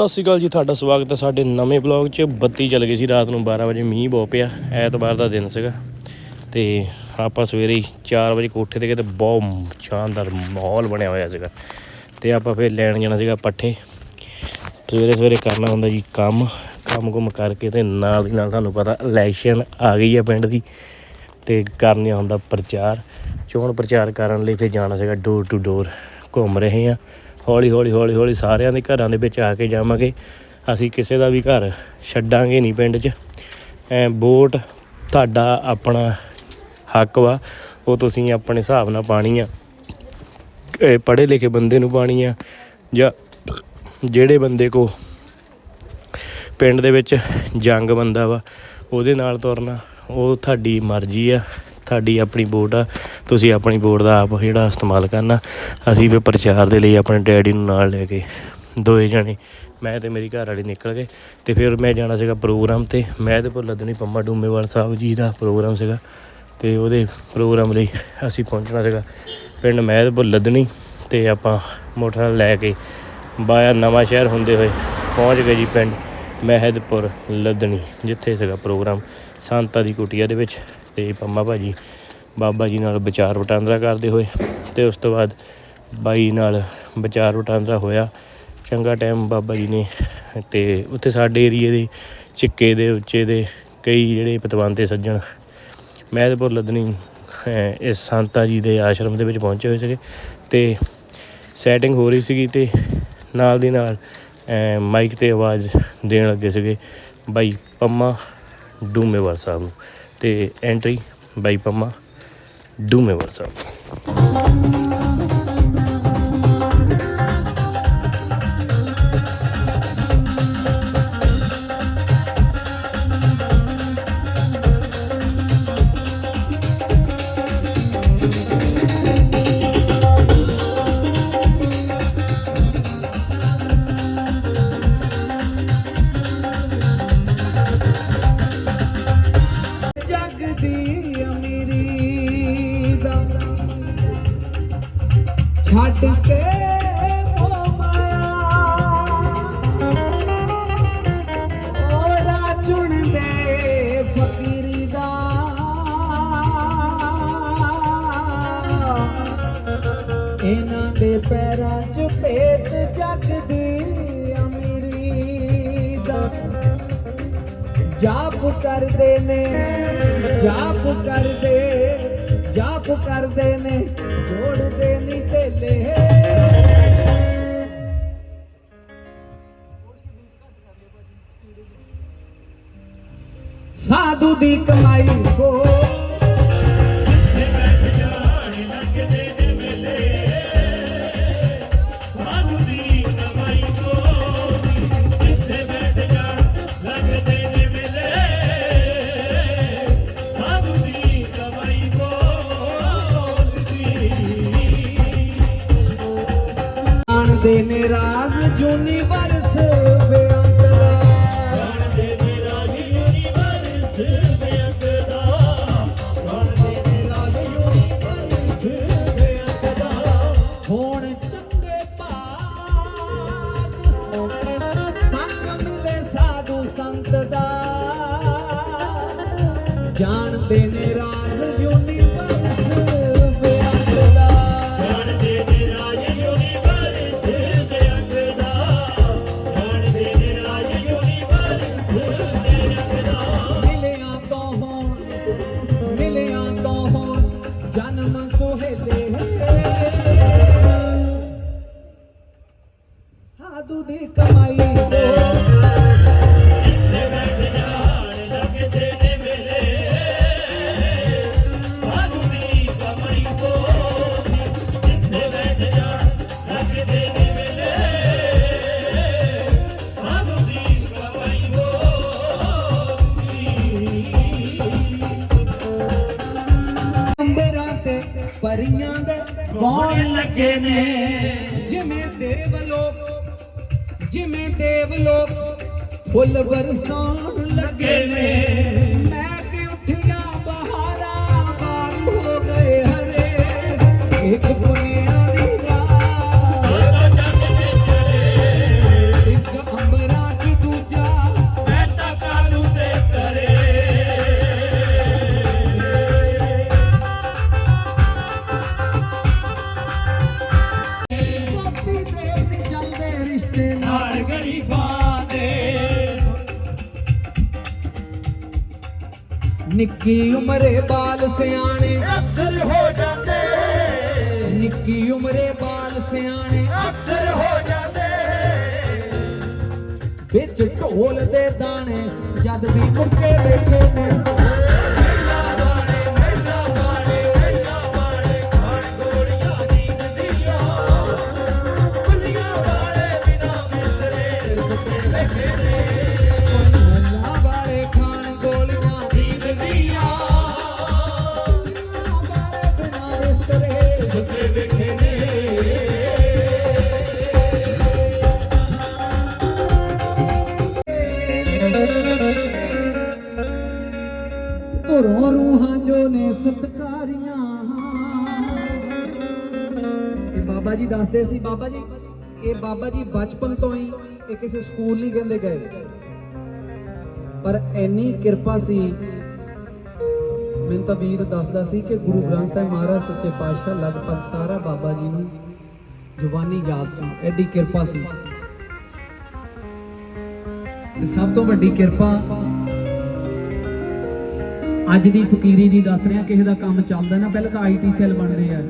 ਸਤਿ ਸ਼੍ਰੀ ਅਕਾਲ ਜੀ, ਤੁਹਾਡਾ ਸਵਾਗਤ ਹੈ ਸਾਡੇ ਨਵੇਂ ਬਲੌਗ 'ਚ। ਬੱਤੀ ਚੱਲ ਗਈ ਸੀ ਰਾਤ ਨੂੰ 12 ਵਜੇ, ਮੀਂਹ ਬਹੁਤ ਪਿਆ, ਐਤਵਾਰ ਦਾ ਦਿਨ ਸੀਗਾ। ਤੇ ਆਪਾਂ ਸਵੇਰੇ ਹੀ 4 ਵਜੇ ਕੋਠੇ ਤੇ ਗਏ ਤੇ ਬਹੁਤ ਸ਼ਾਨਦਾਰ ਮਾਹੌਲ ਬਣਿਆ ਹੋਇਆ ਸੀਗਾ। ਤੇ ਆਪਾਂ ਫਿਰ ਲੈਣ ਜਾਣਾ ਸੀਗਾ ਪੱਠੇ। ਸਵੇਰੇ ਸਵੇਰੇ ਕਰਨਾ ਹੁੰਦਾ ਜੀ ਕੰਮ ਕੰਮ ਕੁਮ ਕਰਕੇ ਤੇ ਨਾਲ ਦੀ ਨਾਲ ਤੁਹਾਨੂੰ ਪਤਾ ਇਲੈਕਸ਼ਨ ਆ ਗਈ ਹੈ ਪਿੰਡ ਦੀ ਤੇ ਕਰਨਾ ਹੁੰਦਾ ਪ੍ਰਚਾਰ। ਚੋਣ ਪ੍ਰਚਾਰ ਕਰਨ ਲਈ ਫਿਰ ਜਾਣਾ ਸੀਗਾ ਡੋਰ ਟੂ ਡੋਰ ਘੁੰਮ ਰਹੇ ਆ ਹੌਲੀ ਹੌਲੀ ਹੌਲੀ ਹੌਲੀ ਸਾਰਿਆਂ ਦੇ ਘਰਾਂ ਦੇ ਵਿੱਚ ਆ ਕੇ ਜਾਵਾਂਗੇ। ਅਸੀਂ ਕਿਸੇ ਦਾ ਵੀ ਘਰ ਛੱਡਾਂਗੇ ਨਹੀਂ ਪਿੰਡ 'ਚ। ਐ ਵੋਟ ਤੁਹਾਡਾ ਆਪਣਾ ਹੱਕ ਵਾ, ਉਹ ਤੁਸੀਂ ਆਪਣੇ ਹਿਸਾਬ ਨਾਲ ਪਾਣੀ ਆ। ਪੜ੍ਹੇ ਲਿਖੇ ਬੰਦੇ ਨੂੰ ਪਾਣੀ ਆ, ਜਾਂ ਜਿਹੜੇ ਬੰਦੇ ਕੋ ਪਿੰਡ ਦੇ ਵਿੱਚ ਜੰਗ ਬੰਦਾ ਵਾ, ਉਹਦੇ ਨਾਲ ਤੁਰਨਾ, ਉਹ ਤੁਹਾਡੀ ਮਰਜ਼ੀ ਆ। ਤੁਹਾਡੀ ਆਪਣੀ ਵੋਟ ਆ, ਤੁਸੀਂ ਆਪਣੀ ਵੋਟ ਦਾ ਆਪ ਜਿਹੜਾ ਇਸਤੇਮਾਲ ਕਰਨਾ। ਅਸੀਂ ਵੀ ਪ੍ਰਚਾਰ ਦੇ ਲਈ ਆਪਣੇ ਡੈਡੀ ਨੂੰ ਨਾਲ ਲੈ ਕੇ ਦੋਏ ਜਣੇ, ਮੈਂ ਤੇ ਮੇਰੀ ਘਰ ਵਾਲੀ ਨਿਕਲ ਗਏ ਤੇ ਫਿਰ ਮੈਂ ਜਾਣਾ ਸੀਗਾ ਪ੍ਰੋਗਰਾਮ ਤੇ। ਮੈਂ ਤੇ ਭੁੱਲ ਲੱਦਣੀ ਪੰਮਾ ਡੂਮੇਵਾਲ ਸਾਹਿਬ ਜੀ ਦਾ ਪ੍ਰੋਗਰਾਮ ਸੀਗਾ ਤੇ ਉਹਦੇ ਪ੍ਰੋਗਰਾਮ ਲਈ ਅਸੀਂ ਪਹੁੰਚਣਾ ਸੀਗਾ। ਪਿੰਡ ਮਹਿਦਪੁਰ ਲੱਦਣੀ ਤੇ ਆਪਾਂ ਮੋਟਰਸਾਈਕਲ ਲੈ ਕੇ ਬਾਇਆ ਨਵਾਂ ਸ਼ਹਿਰ ਹੁੰਦੇ ਹੋਏ ਪਹੁੰਚ ਗਏ ਜੀ ਪਿੰਡ ਮਹਿਦਪੁਰ ਲੱਦਣੀ, ਜਿੱਥੇ ਸੀਗਾ ਪ੍ਰੋਗਰਾਮ ਸੰਤਾ ਦੀ ਕੁਟੀਆ ਦੇ ਵਿੱਚ। ਤੇ ਪੰਮਾ ਭਾਜੀ, ਬਾਬਾ ਜੀ ਨਾਲ ਵਿਚਾਰ ਵਟਾਂਦਰਾ ਕਰਦੇ ਹੋਏ ਤੇ ਉਸ ਤੋਂ ਬਾਅਦ ਬਾਈ ਨਾਲ ਵਿਚਾਰ ਵਟਾਂਦਰਾ ਹੋਇਆ। ਚੰਗਾ ਟਾਈਮ ਬਾਬਾ ਜੀ ਨੇ ਤੇ ਉੱਥੇ ਸਾਡੇ ਏਰੀਏ ਦੇ ਚਿੱਕੇ ਦੇ, ਉੱਚੇ ਦੇ ਕਈ ਜਿਹੜੇ ਪਤਵੰਤੇ ਸੱਜਣ ਮਹਿਦਪੁਰ, ਲੱਦਣੀ ਇਸ ਸੰਤਾ ਜੀ ਦੇ ਆਸ਼ਰਮ ਦੇ ਵਿੱਚ ਪਹੁੰਚੇ ਹੋਏ ਸੀਗੇ ਤੇ ਸੈਟਿੰਗ ਹੋ ਰਹੀ ਸੀਗੀ ਤੇ ਨਾਲ ਦੀ ਨਾਲ ਮਾਈਕ ਤੇ ਆਵਾਜ਼ ਦੇਣ ਲੱਗੇ ਸੀਗੇ ਬਾਈ ਪੰਮਾ ਡੂਮੇਵਾਲ ਸਾਹਿਬ ਨੂੰ। ਤੇ ਐਂਟਰੀ ਬਾਈ ਪੰਮਾ ਡੂਮੇਵਾਲ ਸਾਹਿਬ ਕਰਦੇ ਨੇ ਜੋੜਦੇ ਨਹੀਂ ਢੇਲੇ ਸਾਧੂ ਦੀ ਕਮਾਈ ਕੋ ਪਰੀਆਂ ਦੇ ਗਾਉਣ ਲੱਗੇ ਨੇ। ਜਿਵੇਂ ਦੇਵ ਲੋਕ, ਜਿਵੇਂ ਦੇਵ ਲੋਕ, ਫੁੱਲ ਬਰਸਾਉਣ ਲੱਗੇ ਨੇ। ਮੈਂ ਕਿ ਉੱਠਿਆ ਬਹਾਰਾਂ ਬਾਗ ਹੋ ਗਏ ਹਰੇ। ਇੱਕ ਪੁਨੀਆਂ ਨਿੱਕੀ ਉਮਰੇ ਬਾਲ ਸਿਆਣੇ ਅਕਸਰ ਹੋ ਜਾਂਦੇ ਨਿੱਕੀ ਉਮਰੇ ਬਾਲ ਸਿਆਣੇ ਅਕਸਰ ਹੋ ਜਾਂਦੇ ਵਿੱਚ ਢੋਲ ਦੇ ਦਾਣੇ ਜਦ ਵੀ ਮੁੱਕੇ ਬੈਠੇ ਨੇ। ਧੁਰੋਂ ਰੂਹਾਂ ਜੋ ਨੇ ਸਤਕਾਰੀਆਂ। ਇਹ ਬਾਬਾ ਜੀ ਦੱਸਦੇ ਸੀ, ਬਾਬਾ ਜੀ, ਇਹ ਬਾਬਾ ਜੀ ਬਚਪਨ ਤੋਂ ਹੀ ਇਹ ਕਿਸੇ ਸਕੂਲ ਨਹੀਂ ਕਹਿੰਦੇ ਗਏ। ਪਰ ਇੰਨੀ ਕਿਰਪਾ ਸੀ, ਮੈਨੂੰ ਤਾਂ ਵੀਰ ਦੱਸਦਾ ਸੀ ਕਿ ਗੁਰੂ ਗ੍ਰੰਥ ਸਾਹਿਬ ਮਹਾਰਾਜ ਸੱਚੇ ਪਾਤਸ਼ਾਹ ਲਗਭਗ ਸਾਰਾ ਬਾਬਾ ਜੀ ਨੂੰ ਜਵਾਨੀ ਯਾਦ ਸੀ, ਐਡੀ ਕਿਰਪਾ ਸੀ। ਤੇ ਸਭ ਤੋਂ ਵੱਡੀ ਕਿਰਪਾ ਅੱਜ ਦੀ ਫਕੀਰੀ ਦੀ ਦੱਸ ਰਿਹਾ ਕਿਸੇ ਦਾ ਕੰਮ ਚੱਲਦਾ ਨਾ, ਪਹਿਲਾਂ ਤਾਂ ਆਈਟੀ ਸੈੱਲ ਬਣ ਰਹੇ ਆ।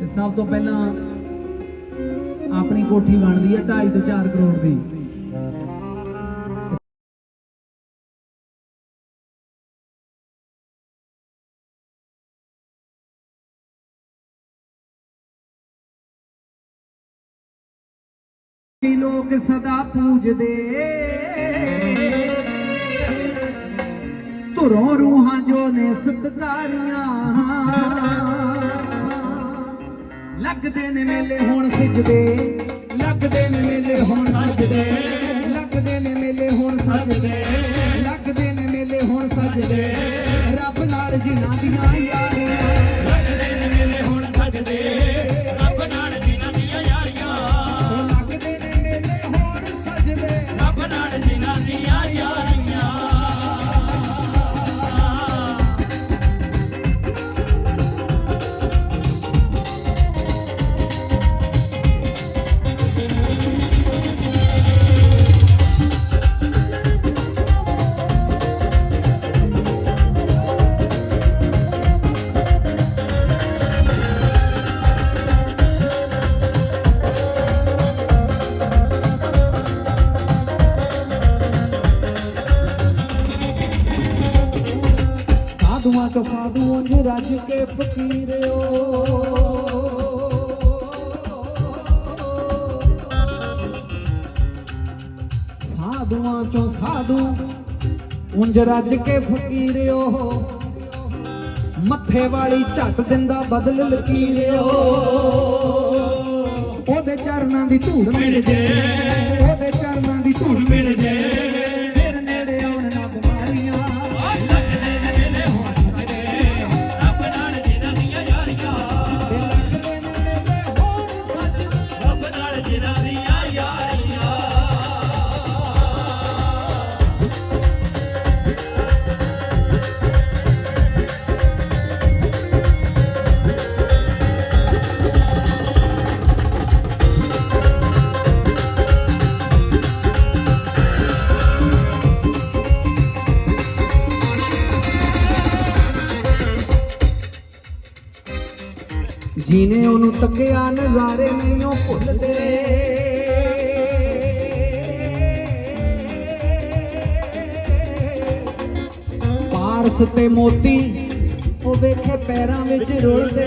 ਤੇ ਸਭ ਤੋਂ ਪਹਿਲਾਂ ਆਪਣੀ ਕੋਠੀ ਬਣਦੀ ਹੈ 2.5 ਤੋਂ 4 ਕਰੋੜ ਦੀ। ਲੋਕ ਸਦਾ ਪੂਜਦੇ। ਧੁਰੋਂ ਰੂਹਾਂ ਜੋ ਨੇ ਸਤਕਾਰੀਆਂ। ਲੱਗਦੇ ਨੇ ਮੇਲੇ ਹੁਣ ਸਜਦੇ, ਲੱਗਦੇ ਨੇ ਮੇਲੇ ਹੁਣ ਸਜਦੇ, ਲੱਗਦੇ ਨੇ ਮੇਲੇ ਹੁਣ ਸਜਦੇ, ਲੱਗਦੇ ਨੇ ਮੇਲੇ ਹੁਣ ਸਜਦੇ। ਰੱਬ ਨਾਲ ਜਿਨ੍ਹਾਂ ਦੀਆਂ ਯਾਰੀਆਂ ਉਂਝ ਰੱਜ ਕੇ ਫਕੀਰਿਓ। ਮੱਥੇ ਵਾਲੀ ਝੱਟ ਦਿੰਦਾ ਬਦਲ ਲਕੀਰਿਓ। ਉਹਦੇ ਚਰਨਾਂ ਦੀ ਧੂੜ ਮਿਲ ਜੇ। ਪਾਰਸ ਤੇ ਮੋਤੀ, ਉਹ ਵੇਖੇ ਪੈਰਾਂ ਵਿੱਚ ਰੁਲਦੇ।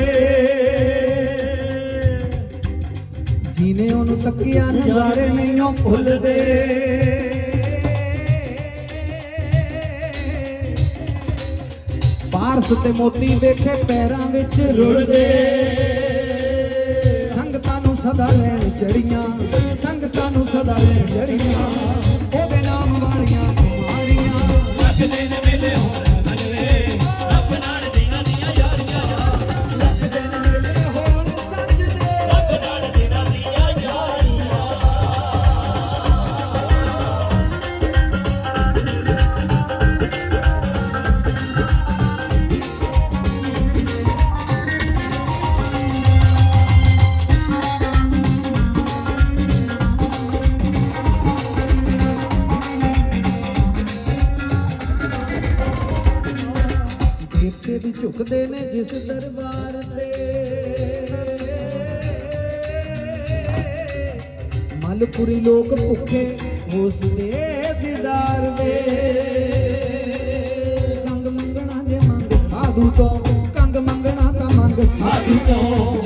ਜੀਨੇ ਉਹਨੂੰ ਤੱਕਿਆ ਨਜ਼ਾਰੇ ਨਹੀਂ ਭੁੱਲਦੇ। ਪਾਰਸ ਤੇ ਮੋਤੀ ਵੇਖੇ ਪੈਰਾਂ ਵਿੱਚ ਰੁਲਦੇ। ਸੰਗਤਾਂ ਨੂੰ ਸਦਾ ਲੈਣ ਚੜੀਆਂ ਸੰਗਤਾਂ ਨੂੰ ਸਦਾ ਲੈਣ ਚੜੀਆਂ ਉਹਦੇ ਨਾਮ ਵਾਲੀਆਂ ਬਿਮਾਰੀਆਂ ਲੱਗਦੇ ਨੇ ਮੇਲੇ ਤੇ ਲੋਕ ਭੁੱਖੇ ਉਸ ਦੇ ਦੀਦਾਰ ਦੇ ਕੰਗ ਮੰਗਣਾ ਜੇ ਮੰਗ ਸਾਧੂ ਤੋਂ, ਕੰਗ ਮੰਗਣਾ ਤਾਂ ਮੰਗ ਸਾਧੂ ਤੋਂ।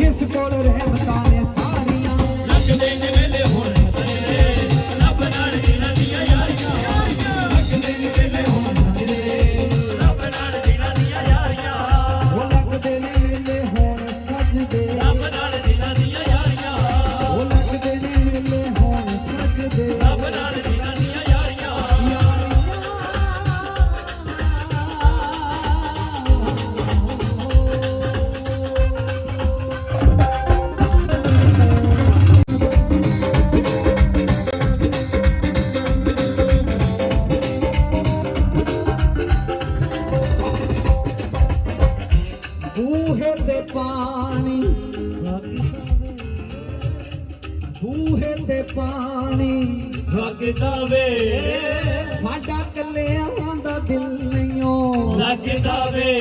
ਲੱਗਦਾ ਵੇ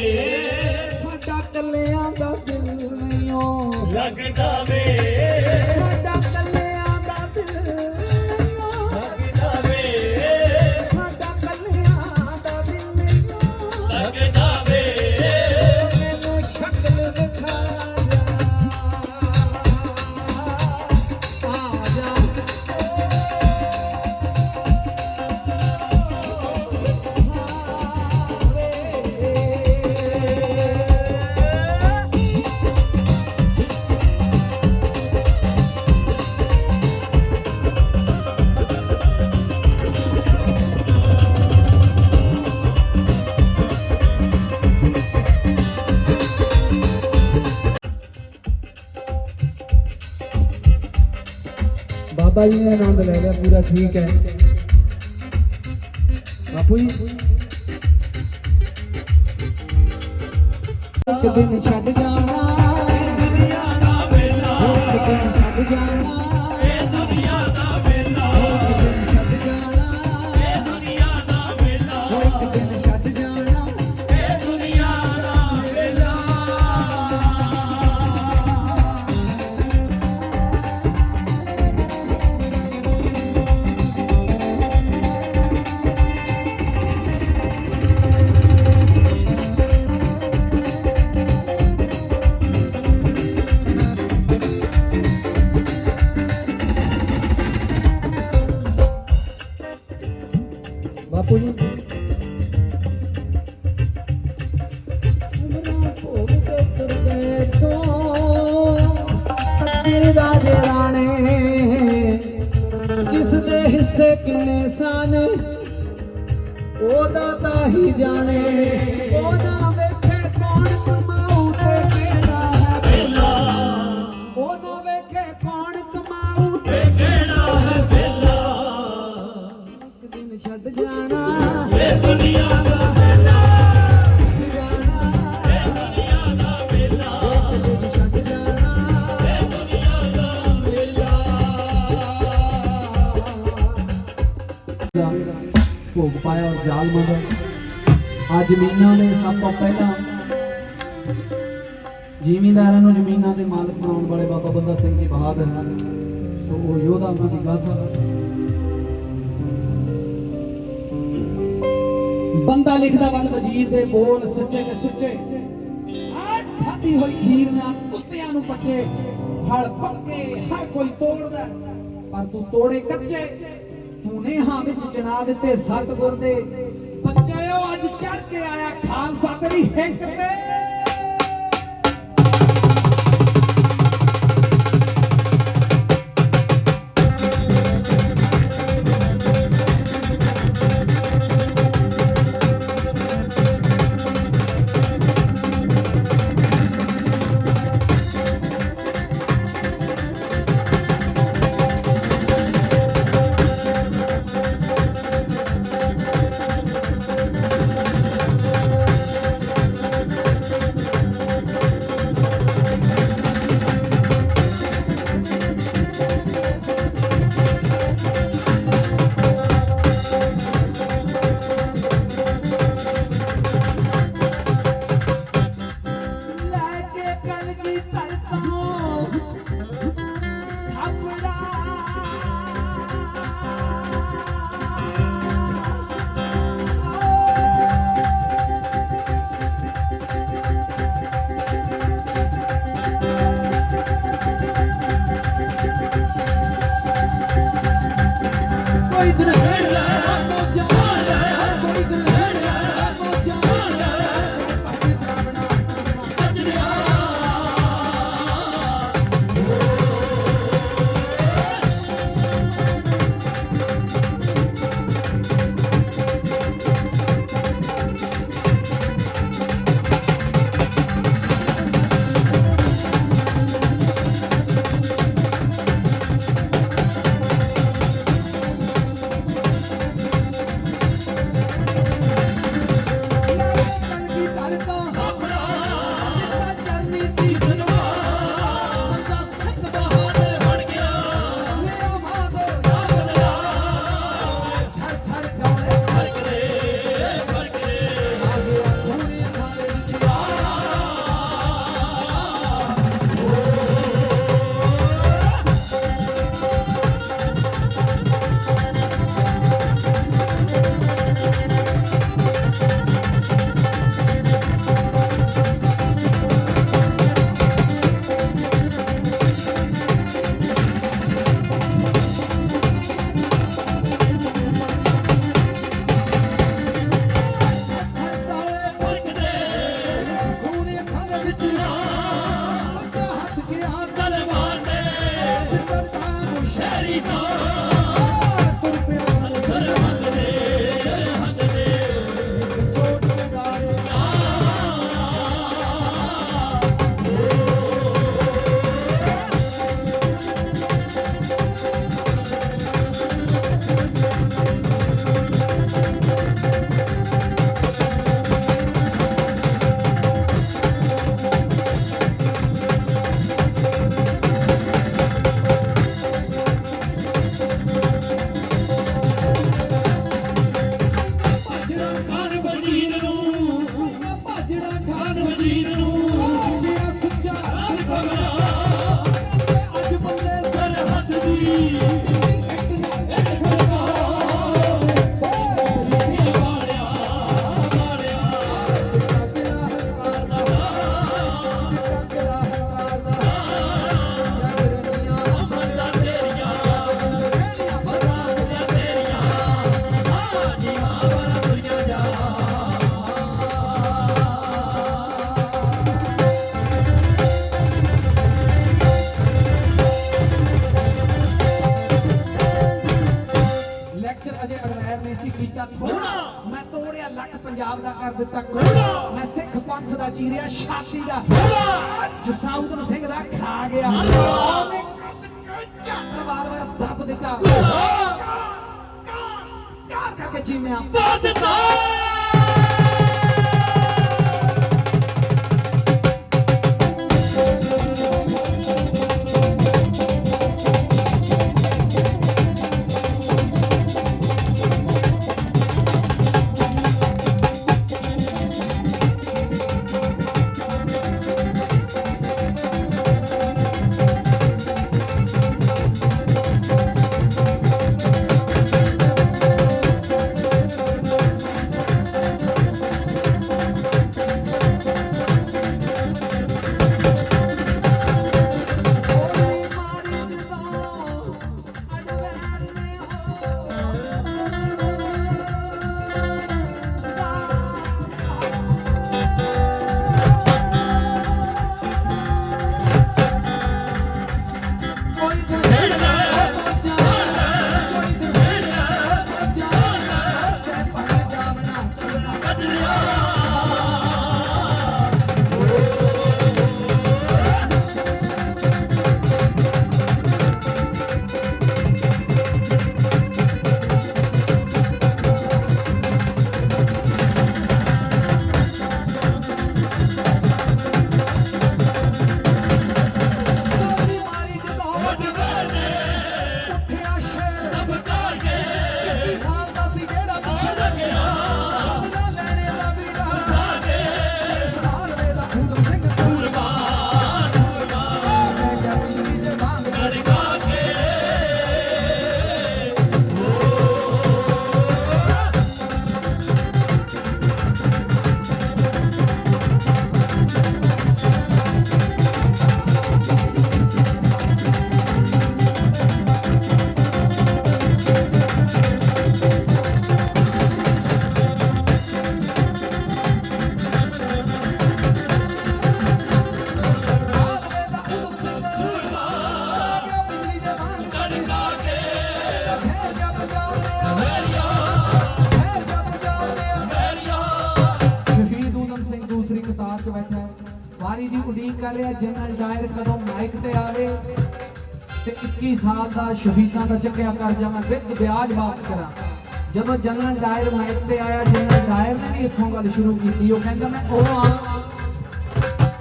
ਸਾਡਾ ਕੱਲਿਆਂ ਦਾ ਦਿਲ ਨਹੀਂਓ ਲੱਗਦਾ ਬਾਬਾ ਜੀ ਨੇ ਆਨੰਦ ਲੈ ਲਿਆ, ਪੂਰਾ ਠੀਕ ਹੈ। ਬਾਪੂ ਜੀ। ਇੱਕ ਦਿਨ ਛੱਡ ਜਾਣਾ ਦੁਨੀਆ ਦਾ ਵੇਲਾ ਇੱਕ ਦਿਨ ਛੱਡ ਜਾਣਾ। ਪਾਇਆ ਔਰ ਆ ਜ਼ਮੀਨਾਂ ਦੇ ਸਭ ਤੋਂ ਪਹਿਲਾਂ ਜ਼ਿਮੀਂਦਾਰਾਂ ਨੂੰ ਜ਼ਮੀਨਾਂ ਦੇ ਮਾਲਕ ਬਣਾਉਣ ਵਾਲੇ ਬਾਬਾ ਬੰਦਾ ਸਿੰਘ ਜੀ ਬਹਾਦਰ ਸੋ ਉਹ ਯੋਧਾ ਉਹਨਾਂ ਦੀ ਗਾਥਾ ਬੰਦਾ ਲਿਖਦਾ ਵੱਲ ਵਜੀਰ ਦੇ ਬੋਲ ਸੱਚੇ ਤੇ ਸੁੱਚੇ। ਖਾਦੀ ਹੋਈ ਖੀਰ ਨਾਲ ਕੁੱਤਿਆਂ ਨੂੰ ਪੱਚੇ। ਫਲ ਪੱਕੇ, ਹਰ ਕੋਈ ਤੋੜਦਾ। ਪਰ ਤੂੰ ਤੋੜੇ ਕੱਚੇ। ਤੂੰ ਨੇਹਾਂ ਵਿੱਚ ਚਣਾ ਦਿੱਤੇ ਸਤਗੁਰ ਦੇ। ਬੱਚੇ ਉਹ ਅੱਜ ਚੜ ਕੇ ਆਇਆ ਖਾਲਸਾ ਤੇਰੀ ਹਿੰਕ ਤੇ। ਦਾ ਵੀ ਮੈਂ ਤੋੜਿਆ ਲੱਕ ਪੰਜਾਬ ਦਾ ਕਰ ਦਿੱਤਾ ਗੋਣਾ ਮੈਂ ਸਿੱਖ ਪੰਥ ਦਾ ਚੀਰਿਆ ਛਾਤੀ ਦਾ। ਗੋਣਾ ਜਸਾਊਦਨ ਸਿੰਘ ਦਾ ਖਾ ਗਿਆ। ਉਹਨੇ ਝੱਟ ਵਾਰ-ਵਾਰ ਕਾਰ ਕਰਕੇ ਚੀਮਿਆ। ਦੱਬ ਦਿੱਤਾ। ਦੀ ਰਿਹਾ ਜਨਰਲ ਡਾਇਰ ਕਦੋਂ ਮਾਈਕ ਤੇ ਆਵੇ ਤੇ 21 ਸਾਲ ਦਾ ਸ਼ਹੀਦਾਂ ਦਾ ਚੱਕਿਆ ਕਰਜ਼ਾ ਮੈਂ ਵਿਦ ਵਿਆਜ ਵਾਪਸ ਕਰਾਂ। ਜਦੋਂ ਜਨਰਲ ਡਾਇਰ ਮਾਈਕ ਤੇ ਆਇਆ, ਜਨਰਲ ਡਾਇਰ ਨੇ ਵੀ ਇੱਥੋਂ ਗੱਲ ਸ਼ੁਰੂ ਕੀਤੀ। ਉਹ ਕਹਿੰਦਾ, ਮੈਂ ਉਹ ਆ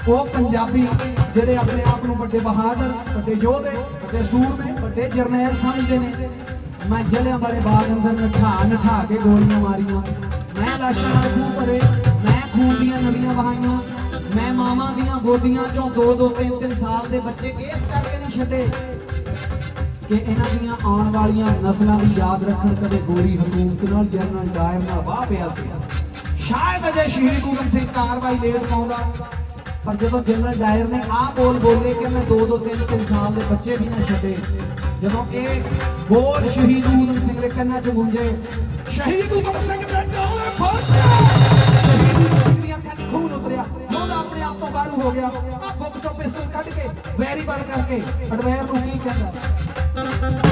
ਉਹ ਪੰਜਾਬੀ ਜਿਹੜੇ ਆਪਣੇ ਆਪ ਨੂੰ ਵੱਡੇ ਬਹਾਦਰ, ਵੱਡੇ ਯੋਧੇ, ਵੱਡੇ ਸੂਰਮੇ, ਵੱਡੇ ਜਰਨੈਲ ਸਮਝਦੇ ਨੇ। ਮੈਂ ਜਲਿਆਂ ਵਾਲੇ ਬਾਗ ਅੰਦਰ ਨਠਾ ਨਠਾ ਕੇ ਗੋਲੀਆਂ ਮਾਰੀਆਂ। ਮੈਂ ਲਾਸ਼ਾਂ ਨਾਲ ਖੂਹ ਭਰੇ, ਮੈਂ ਖੂਨ ਦੀਆਂ ਨਲੀਆਂ ਵਹਾਈਆਂ। ਮੈਂ ਮਾਵਾਂ ਦੀਆਂ ਗੋਦੀਆਂ ਚੋਂ ਦੋ ਦੋ, ਤਿੰਨ ਤਿੰਨ ਸਾਲ ਦੇ ਬੱਚੇ ਇਸ ਕਰਕੇ ਨਹੀਂ ਛੱਡੇ। ਕਿ ਇਹਨਾਂ ਦੀਆਂ ਆਉਣ ਵਾਲੀਆਂ ਨਸਲਾਂ ਵੀ ਯਾਦ ਰੱਖਣ ਕਦੇ ਗੋਰੀ ਹਕੂਮਤ ਨਾਲ ਜਨਰਲ ਡਾਇਰ ਨਾਲ ਵਾਹ ਪਿਆ ਸੀ। ਸ਼ਾਇਦ ਅਜੇ ਸ਼ਹੀਦ ਊਧਮ ਸਿੰਘ ਕਾਰਵਾਈ ਲੇਟ ਪਾਉਂਦਾ। ਪਰ ਜਦੋਂ ਜਨਰਲ ਡਾਇਰ ਨੇ ਆਹ ਬੋਲ ਬੋਲੇ ਕਿ ਮੈਂ ਦੋ ਦੋ, ਤਿੰਨ ਤਿੰਨ ਸਾਲ ਦੇ ਬੱਚੇ ਵੀ ਨਾ ਛੱਡੇ, ਜਦੋਂ ਇਹ ਬੋਲ ਸ਼ਹੀਦ ਊਧਮ ਸਿੰਘ ਦੇ ਕੰਨਾਂ 'ਚ ਗੂੰਜੇ, ਸ਼ਹੀਦ ਊਧਮ ਸਿੰਘ ਦੇ ਡੋਲੇ ਫੋਟਿਆ ਆਪਣੇ ਬਾਹਰ ਹੋ ਗਿਆ? ਬੁੱਕ ਚੋਂ ਪਿਸਤਲ ਕੱਢ ਕੇ ਵੈਰੀ ਬਲ ਕਰਕੇ ਅਡਵੈਰ ਨੂੰ ਕੀ ਕਹਿੰਦਾ?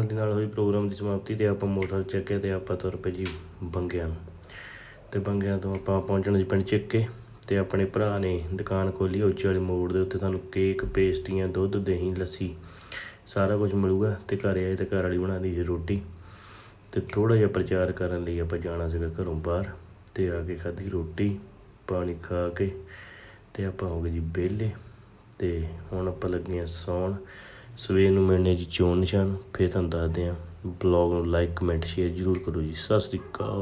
ਨਾਲ ਦੀ ਨਾਲ ਹੋਈ ਪ੍ਰੋਗਰਾਮ ਦੀ ਸਮਾਪਤੀ ਤੇ ਆਪਾਂ ਮੋਟਰ ਚੱਕੇ ਤੇ ਆਪਾਂ ਤੁਰ ਪਏ ਜੀ ਬੰਗਿਆਂ ਨੂੰ। ਤੇ ਬੰਗਿਆਂ ਤੋਂ ਆਪਾਂ ਪਹੁੰਚਣ ਜੀ ਪਿੰਡ ਚੱਕੇ ਤੇ ਆਪਣੇ ਭਰਾ ਨੇ ਦੁਕਾਨ ਖੋਲੀ ਉੱਚੇ ਵਾਲੇ ਮੋੜ ਦੇ ਉੱਤੇ ਤੁਹਾਨੂੰ ਕੇਕ, ਪੇਸਟੀਆਂ, ਦੁੱਧ, ਦਹੀਂ, ਲੱਸੀ ਸਾਰਾ ਕੁਝ ਮਿਲੂਗਾ ਤੇ ਘਰ ਆਏ ਤੇ ਘਰ ਵਾਲੀ ਬਣਾਉਂਦੀ ਸੀ ਰੋਟੀ। ਤੇ ਥੋੜਾ ਜਿਹਾ ਪ੍ਰਚਾਰ ਕਰਨ ਲਈ ਆਪਾਂ ਜਾਣਾ ਸੀਗਾ ਘਰੋਂ ਬਾਹਰ ਤੇ ਆ ਕੇ ਖਾਧੀ ਰੋਟੀ, ਪਾਣੀ ਖਾ ਕੇ ਤੇ ਆਪਾਂ ਹੋ ਗਏ ਜੀ ਵਿਹਲੇ ਤੇ ਹੁਣ ਆਪਾਂ ਲੱਗੇ ਹਾਂ ਸੌਣ। ਸਵੇਰ ਨੂੰ ਮਿਲਣੇ ਜੀ ਚੋਣ ਨਿਸ਼ਾਨ, ਫਿਰ ਤੁਹਾਨੂੰ ਦੱਸਦੇ ਹਾਂ। ਬਲੌਗ ਨੂੰ ਲਾਈਕ ਕਮੈਂਟ ਸ਼ੇਅਰ ਜ਼ਰੂਰ ਕਰੋ ਜੀ। ਸਤਿ ਸ੍ਰੀ ਅਕਾਲ।